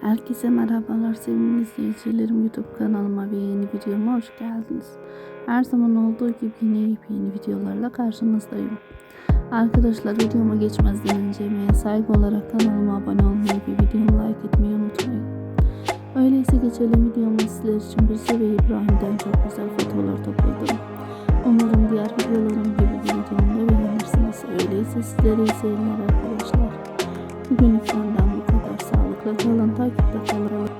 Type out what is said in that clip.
Herkese merhabalar sevgili izleyicilerim YouTube kanalıma ve yeni videoma hoş geldiniz. Her zaman olduğu gibi yine yepyeni videolarla karşınızdayım. Arkadaşlar videoma geçmezden önce saygı olarak kanalıma abone olmayı ve videomu like etmeyi unutmayın. Öyleyse geçelim videoma sizler için bir ve İbrahim'den çok güzel fotoğraflar topladım. Umarım diğer videolarım gibi bir videomda beğenirsiniz. Öyleyse sizlere iyi seyirler arkadaşlar. Bugünlük benden Краклакала так і так.